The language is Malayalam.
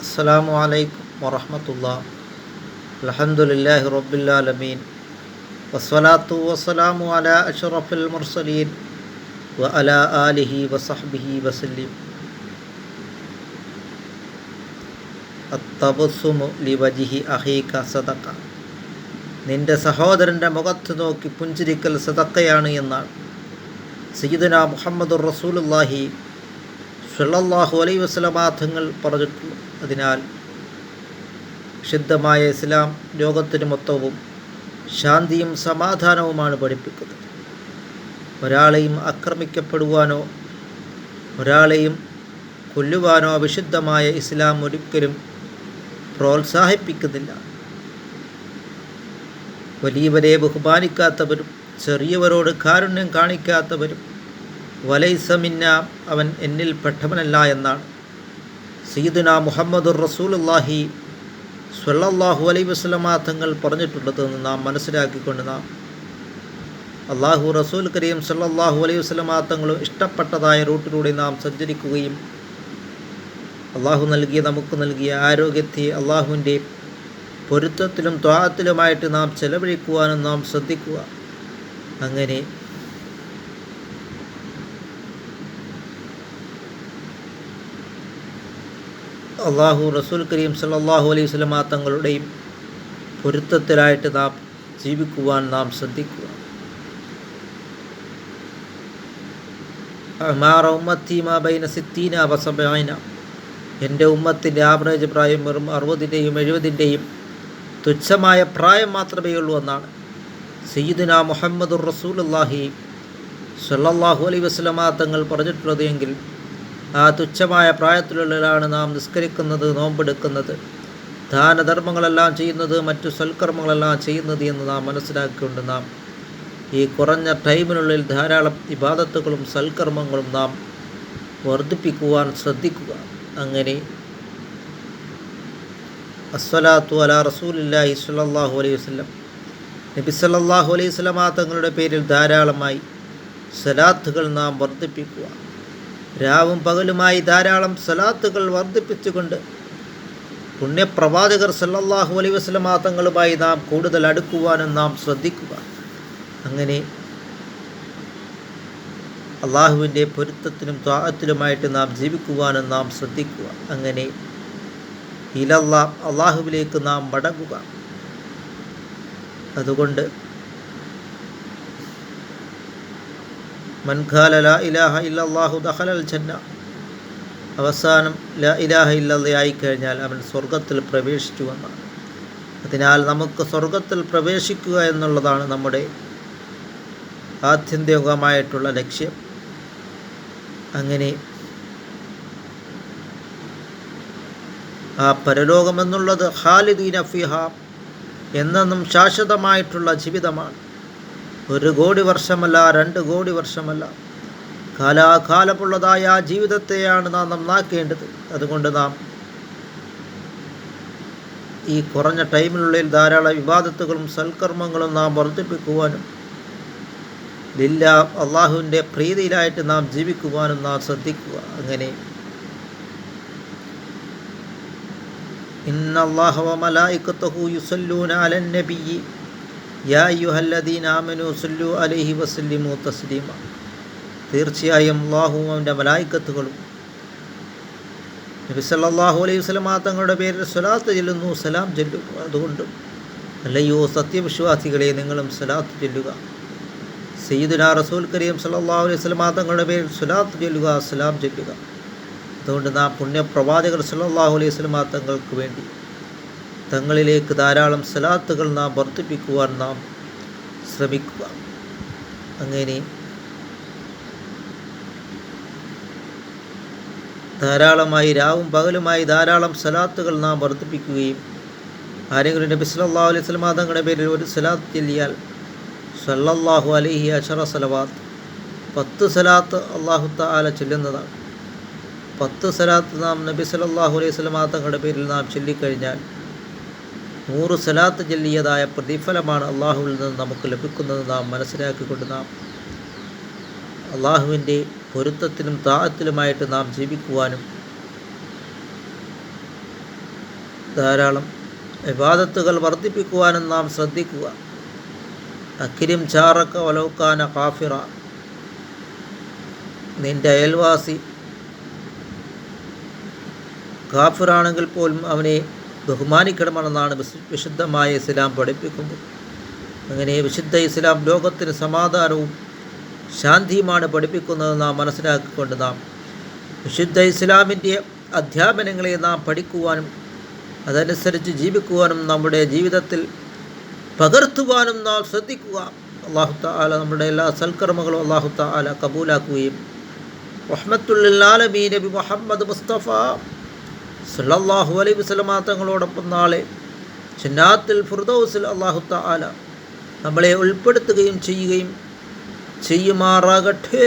അസ്സലാമു അലൈക്കും വറഹമത്തുള്ള. അലഹമുല്ലാഹി റബ്ബുല്ലാലമീൻ വസ്സലാത്തു വസ്സലാമു അല അഷറഫുൽ മുർസലീൻ വ അല ആലിഹി വസഹ്ബിഹി വസല്ലിം. അത്തബസുമു ലിവജിഹി അഹീക സദക്ക നിന്റെ സഹോദരന്റെ മുഖത്ത് നോക്കി പുഞ്ചിരിക്കൽ സദക്കയാണ് എന്നാണ്. സയ്യിദന മുഹമ്മദുർ റസൂലുള്ളാഹി സല്ലല്ലാഹു അലൈഹി വസല്ലമ തങ്ങൾ പറഞ്ഞിട്ടുള്ളൂ അതിനാൽ ശുദ്ധമായ ഇസ്ലാം ലോകത്തിന് മൊത്തവും ശാന്തിയും സമാധാനവുമാണ് പഠിപ്പിക്കുന്നത്. ഒരാളെയും ആക്രമിക്കപ്പെടുവാനോ ഒരാളെയും കൊല്ലുവാനോ വിശുദ്ധമായ ഇസ്ലാം ഒരിക്കലും പ്രോത്സാഹിപ്പിക്കുന്നില്ല. വലിയവരെ ബഹുമാനിക്കാത്തവരും ചെറിയവരോട് കാരുണ്യം കാണിക്കാത്തവരും വലൈസമിന്ന അവൻ എന്നിൽ പെട്ടവനല്ല എന്നാണ്. സീദുന മുഹമ്മദുർ റസൂലുല്ലാഹി സ്വല്ലല്ലാഹു അലൈ വസ്ലമ തങ്ങൾ പറഞ്ഞിട്ടുള്ളതെന്ന് നാം മനസ്സിലാക്കിക്കൊണ്ട് നാം. അള്ളാഹു റസൂൽ കരീം സല്ലാഹു അലൈഹി വസ്ലമ തങ്ങളും ഇഷ്ടപ്പെട്ടതായ റൂട്ടിലൂടെ നാം സഞ്ചരിക്കുകയും അള്ളാഹു നൽകിയ നമുക്ക് നൽകിയ ആരോഗ്യത്തെ അള്ളാഹുവിന്റെ പൊരുത്തത്തിലും ത്വാഹത്തിലുമായിട്ട് നാം ചെലവഴിക്കുവാനും നാം ശ്രദ്ധിക്കുക. അങ്ങനെ അള്ളാഹു റസൂൽ കരീം സല്ലല്ലാഹു അലൈഹി വസല്ലമ തങ്ങളുടെയും പൊരുത്തത്തിലായിട്ട് നാം ജീവിക്കുവാൻ നാം ശ്രദ്ധിക്കുക. എന്റെ ഉമ്മത്തിന്റെ ആവറേജ് പ്രായം വെറും അറുപതിന്റെയും എഴുപതിന്റെയും തുച്ഛമായ പ്രായം മാത്രമേ ഉള്ളൂ എന്നാണ്. സയ്യിദുന മുഹമ്മദുർ റസൂലുള്ളാഹി സല്ലാഹു അലൈഹി വസല്ലമ തങ്ങൾ പറഞ്ഞിട്ടുള്ളത് എങ്കിൽ ആ തുച്ഛമായ പ്രായത്തിലുള്ളിലാണ് നാം നിസ്കരിക്കുന്നത് നോമ്പെടുക്കുന്നത്. ദാനധർമ്മങ്ങളെല്ലാം ചെയ്യുന്നത് മറ്റു സൽക്കർമ്മങ്ങളെല്ലാം ചെയ്യുന്നത് എന്ന് നാം മനസ്സിലാക്കിക്കൊണ്ട് നാം ഈ കുറഞ്ഞ ടൈമിനുള്ളിൽ ധാരാളം ഇബാദത്തുകളും സൽക്കർമ്മങ്ങളും നാം വർദ്ധിപ്പിക്കുവാൻ ശ്രദ്ധിക്കുക. അങ്ങനെ അസ്വലാത്തു അല റസൂലില്ലാഹി സ്വല്ലല്ലാഹു അലൈഹി വസ്ലം നബി സല്ലാഹു അലൈഹി വസല്ലമ തങ്ങളുടെ പേരിൽ ധാരാളമായി സലാത്തുകൾ നാം വർദ്ധിപ്പിക്കുക രാവും പകലുമായി ധാരാളം സലാത്തുകൾ വർദ്ധിപ്പിച്ചുകൊണ്ട് പുണ്യപ്രവാചകർ സല്ലല്ലാഹു അലൈ വസല്ലമ തങ്ങളുമായി നാം കൂടുതൽ അടുക്കുവാനും നാം ശ്രദ്ധിക്കുക. അങ്ങനെ അള്ളാഹുവിന്റെ പൊരുത്തത്തിനും ത്വാഹത്തിലുമായിട്ട് നാം ജീവിക്കുവാനും നാം ശ്രദ്ധിക്കുക. അങ്ങനെ ഇലല്ല അള്ളാഹുവിലേക്ക് നാം മടങ്ങുക. അതുകൊണ്ട് ലാ ഇലാഹ ജന്ന. അവസാനം ലാ ഇലാഹ ഇല്ലാതെയായി കഴിഞ്ഞാൽ അവൻ സ്വർഗത്തിൽ പ്രവേശിച്ചു എന്നാണ് അതിനാൽ നമുക്ക് സ്വർഗത്തിൽ പ്രവേശിക്കുക എന്നുള്ളതാണ് നമ്മുടെ ആത്യന്തികമായിട്ടുള്ള ലക്ഷ്യം. അങ്ങനെ ആ പരലോകമെന്നുള്ളത് ഖാലിദീന ഫിഹ എന്നെന്നും ശാശ്വതമായിട്ടുള്ള ജീവിതമാണ്. ഒരു കോടി വർഷമല്ല രണ്ട് കോടി വർഷമല്ല. കാലാകാലമുള്ളതായ ആ ജീവിതത്തെയാണ് നാം നന്നാക്കേണ്ടത്. അതുകൊണ്ട് നാം ഈ കുറഞ്ഞ ടൈമിനുള്ളിൽ ധാരാളം വിവാദത്തുകളും സൽക്കർമ്മങ്ങളും നാം വർദ്ധിപ്പിക്കുവാനും ലില്ല അള്ളാഹുവിന്റെ പ്രീതിയിലായിട്ട് നാം ജീവിക്കുവാനും നാം ശ്രദ്ധിക്കുക. അങ്ങനെ ഇന്നല്ലാഹു മലായിക്കത്തഹു യുസല്ലൂന അലൻ യാ തീർച്ചയായും അള്ളാഹുവും അവന്റെ മലായിക്കത്തുകളും. നബി സല്ലാഹു അലൈഹി വസല്ലമ തങ്ങളുടെ പേരിൽ സ്വലാത്ത് ചെല്ലുന്നു സലാം ചെല്ലും അതുകൊണ്ട് അല്ലയോ സത്യവിശ്വാസികളെ നിങ്ങളും സ്വലാത്ത് ചെല്ലുക. സയ്യിദുന റസൂൽ കരീം സല്ലല്ലാഹു അലൈഹി വസല്ലമ തങ്ങളുടെ പേരിൽ സ്വലാത്ത് ചെല്ലുക സലാം ചെല്ലുക. അതുകൊണ്ട് നാം പുണ്യപ്രവാചകർ സല്ലല്ലാഹു അലൈഹി വസല്ലമ തങ്ങൾക്ക് വേണ്ടി തങ്ങളിലേക്ക് ധാരാളം സലാത്തുകൾ നാം വർദ്ധിപ്പിക്കുവാൻ നാം ശ്രമിക്കുക. അങ്ങനെ ധാരാളമായി രാവും പകലുമായി ധാരാളം സലാത്തുകൾ നാം വർദ്ധിപ്പിക്കുകയും ആരെങ്കിലും നബി സല്ലല്ലാഹു അലൈഹി വസല്ലമ തങ്ങളുടെ പേരിൽ ഒരു സലാത്ത് ചെല്ലിയാൽ സല്ലല്ലാഹു അലൈഹി അഷറ സലവാത്ത് പത്ത് സലാത്ത് അള്ളാഹു താല ചൊല്ലുന്നതാണ്. പത്ത് സലാത്ത് നാം നബി സല്ലല്ലാഹു അലൈഹി വസല്ലമ തങ്ങളുടെ പേരിൽ നാം ചൊല്ലിക്കഴിഞ്ഞാൽ നൂറ് സലാത്ത് ചൊല്ലിയതായ പ്രതിഫലമാണ് അള്ളാഹുവിൽ നിന്ന് നമുക്ക് ലഭിക്കുന്നത് നാം മനസ്സിലാക്കിക്കൊണ്ട് നാം അള്ളാഹുവിന്റെ പൊരുത്തത്തിലും താഴത്തിലുമായിട്ട് നാം ജീവിക്കുവാനും ധാരാളം വിവാദത്തുകൾ വർദ്ധിപ്പിക്കുവാനും നാം ശ്രദ്ധിക്കുക. അക്കിരിം ചാറക്ക ഒലൗക്കാന കാഫിറ. നിന്റെ അയൽവാസി കാഫിറാണെങ്കിൽ പോലും അവനെ ബഹുമാനിക്കണമെന്നാണ് വിശുദ്ധമായ ഇസ്ലാം പഠിപ്പിക്കുന്നത്. അങ്ങനെ വിശുദ്ധ ഇസ്ലാം ലോകത്തിന് സമാധാനവും ശാന്തിയുമാണ് പഠിപ്പിക്കുന്നത് നാം മനസ്സിലാക്കിക്കൊണ്ട് നാം വിശുദ്ധ ഇസ്ലാമിന്റെ അധ്യാപനങ്ങളെ നാം പഠിക്കുവാനും അതനുസരിച്ച് ജീവിക്കുവാനും നമ്മുടെ ജീവിതത്തിൽ പകർത്തുവാനും നാം ശ്രദ്ധിക്കുക. അള്ളാഹു താല നമ്മുടെ എല്ലാ സൽക്കർമ്മങ്ങളും അള്ളാഹു താല കബൂലാക്കുകയും റഹ്മത്തുല്ലാലമീ നബി മുഹമ്മദ് മുസ്തഫ സല്ലല്ലാഹു അലൈ വസല്ലമ തങ്ങളോടൊപ്പം നാളെ ചിന്നാത്തിൽ ഫുർദൌസിൽ അള്ളാഹു താല നമ്മളെ ഉൾപ്പെടുത്തുകയും ചെയ്യുകയും ചെയ്യുമാറാകട്ടെ.